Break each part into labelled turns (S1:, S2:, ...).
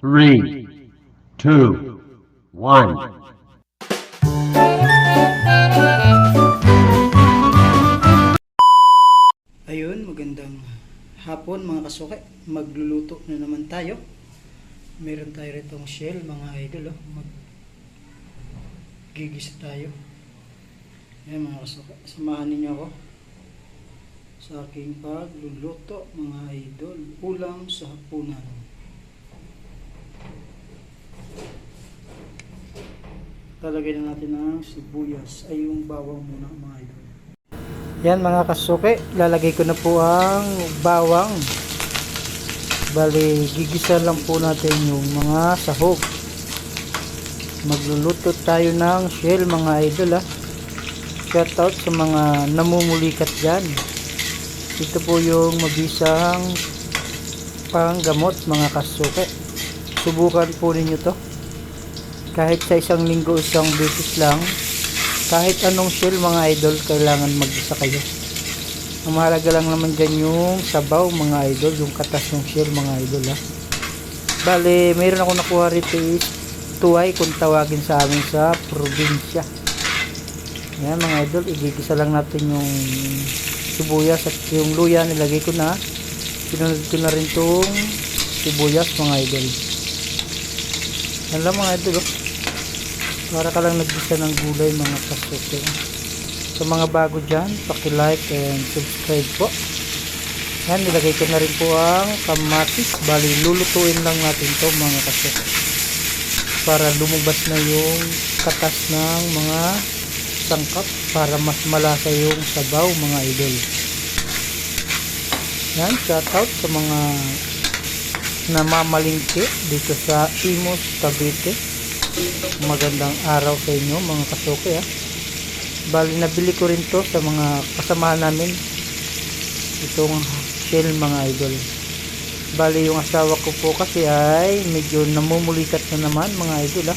S1: three, two, one.
S2: Ayun, magandang hapon mga kasuke. Magluluto na naman tayo. Meron tayo ritong shell mga idol. Oh. Mag gigisa tayo. Ayan mga kasuke. Samahan ninyo ako sa aking pagluluto mga idol. Ulam sa hapunan. Talagay na natin ng sibuyas ay yung bawang muna mga idol. Yan mga kasuke, lalagay ko na po ang bawang. Bali, gigisa lang po natin yung mga sahog. Magluluto tayo ng shell mga idol ha. Shout out sa mga namumulikat dyan. Ito po yung mabisang panggamot mga kasuke. Subukan po ninyo to. Kahit sa isang linggo, isang beses lang, kahit anong shell mga idol kailangan mag-isa kayo. Ang mahalaga lang naman dyan yung sabaw mga idol yung katas ng shell mga idol ha. Bale mayroon ako nakuha rito is tuway kung tawagin sa amin sa probinsya. Yan mga idol igigisa lang natin yung sibuyas at yung luya nilagay ko na. Sinunod ko na rin tong sibuyas mga idol. Yan lang mga idol oh. Para ka lang nagbisa ng gulay mga kasuke. Sa mga bago dyan, paki-like and subscribe po. Yan, nilagay ko na rin po ang kamatis. Bali, lulutuin lang natin to mga kasuke. Para lumabas na yung katas ng mga sangkap para mas malasa yung sabaw mga idol. Yan, shout out sa mga namamalingki dito sa Imos, Cavite magandang araw sa inyo mga kasuke ha. Bali nabili ko rin to sa mga kasamahan namin. Itong shell mga idol. Bali yung asawa ko po kasi ay medyo namumulikat na naman mga idol ha.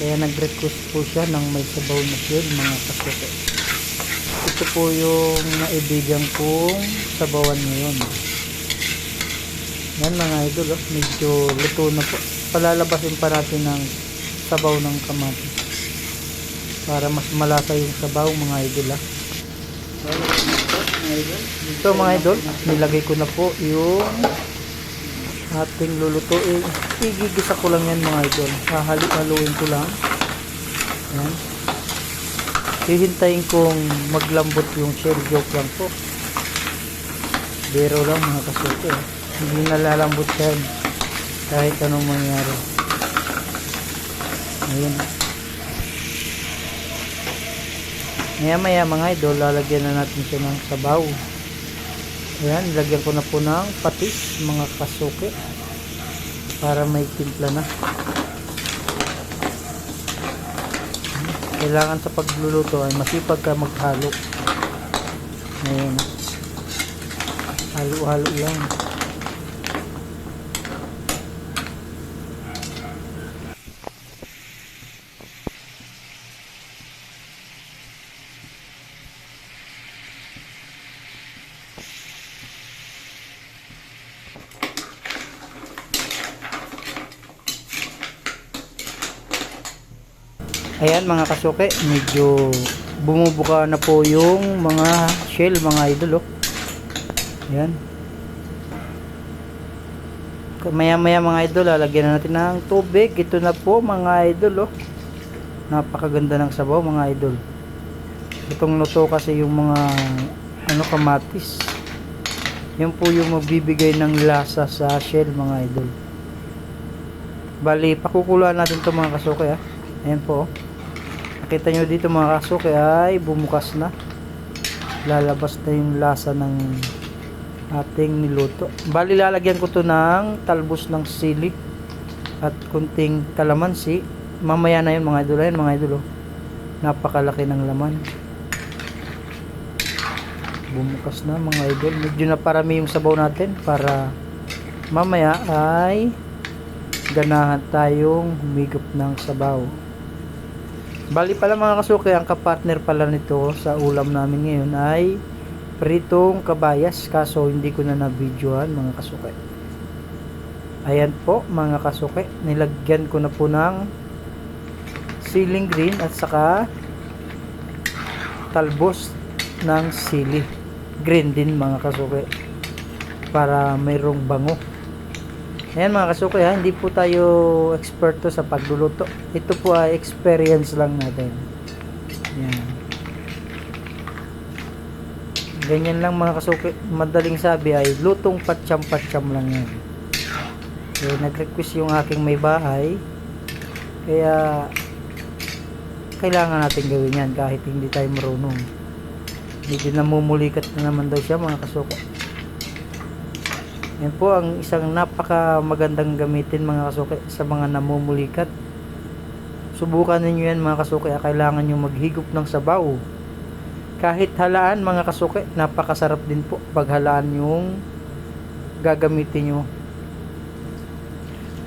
S2: Kaya nag-request po siya ng may sabaw na shell mga kasuke. Ito po yung naibigan kong sabawan ngayon. Yan mga idol oh. medyo luto na po. Palalabasin pa natin ng sabaw ng kamatis para mas malasa yung sabaw mga idol ha. Ito mga idol, nilagay ko na po yung ating lulutuin. Igigisa ko lang yan mga idol. Hahalo-haluin ko lang. Yan. Hihintayin kong maglambot yung shell joke lang po. Bero lang mga kasuke. ha. Hindi nalalambot yan kahit anong mangyari. Ayan. Maya maya mga idol, lalagyan na natin siya ng sabaw. Ayan, lagyan ko na po ng patis, mga kasuke. Para may timpla na. Kailangan sa pagluluto ay masipag ka maghalo. Ayan. Halo-halo lang. Ayan mga kasuke, medyo bumubuka na po yung mga shell mga idol oh. Ayan. Maya maya mga idol, lalagyan na natin ng tubig. Ito na po mga idol oh. Napakaganda ng sabaw mga idol. Itong luto kasi yung mga ano kamatis. Yan po yung magbibigay ng lasa sa shell mga idol. Bali, pakukuluan natin to mga kasuke ah. Ayan po. oh. Nakita nyo dito mga kasuke ay bumukas na. Lalabas na yung lasa ng ating niluto. Bali lalagyan ko to ng talbos ng sili at kunting kalamansi. Mamaya na yun mga idol. Ayan mga idol. oh. Napakalaki ng laman. Bumukas na mga idol. Medyo na parami yung sabaw natin para mamaya ay ganahan tayong humigop ng sabaw. Bali pala mga kasuke, ang kapartner pala nito sa ulam namin ngayon ay pritong kabayas kaso hindi ko na na-videoan mga kasuke. Ayan po mga kasuke, nilagyan ko na po ng ceiling green at saka talbos ng sili. Green din mga kasuke para mayroong bango. Ayan mga kasuke ha, hindi po tayo eksperto sa pagluluto. Ito po ay experience lang natin. Ayan. Ganyan lang mga kasuke. Madaling sabi ay lutong patsyam-patsyam lang yan. Eh, nag-request yung aking may bahay. Kaya kailangan natin gawin yan kahit hindi tayo marunong. Medyo namumulikat na naman daw siya mga kasuke. Yan po ang isang napaka magandang gamitin mga kasuke sa mga namumulikat. Subukan ninyo yan mga kasuke. ah, Kailangan nyo maghigop ng sabaw. Kahit halaan mga kasuke, napakasarap din po pag halaan yung gagamitin nyo.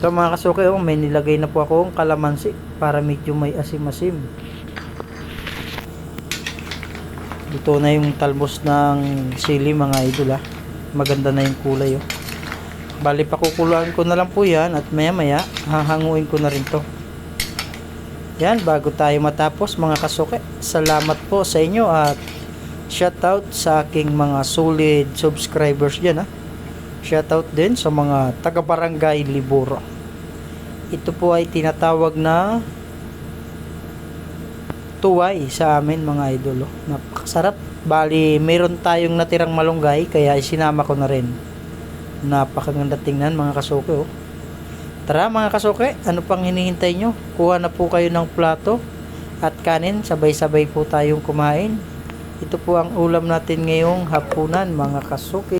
S2: Ito mga kasuke, oh, may nilagay na po akong kalamansi para medyo may asim-asim. Ito na yung talbos ng sili mga idol ah. Maganda na yung kulay oh. Bali pakukuluan ko na lang po yan at maya maya hahanguin ko na rin to. Yan, bago tayo matapos mga kasuke, salamat po sa inyo at shoutout sa aking mga solid subscribers dyan ha. Shoutout din sa mga taga-barangay Liboro. Ito po ay tinatawag na tuway sa amin mga idol. oh. Napakasarap. Bali, meron tayong natirang malunggay kaya isinama ko na rin. Napakaganda tingnan mga kasuke oh. Tara mga kasuke, ano pang hinihintay nyo? Kuha na po kayo ng plato at kanin, sabay-sabay po tayong kumain. Ito po ang ulam natin ngayong hapunan mga kasuke.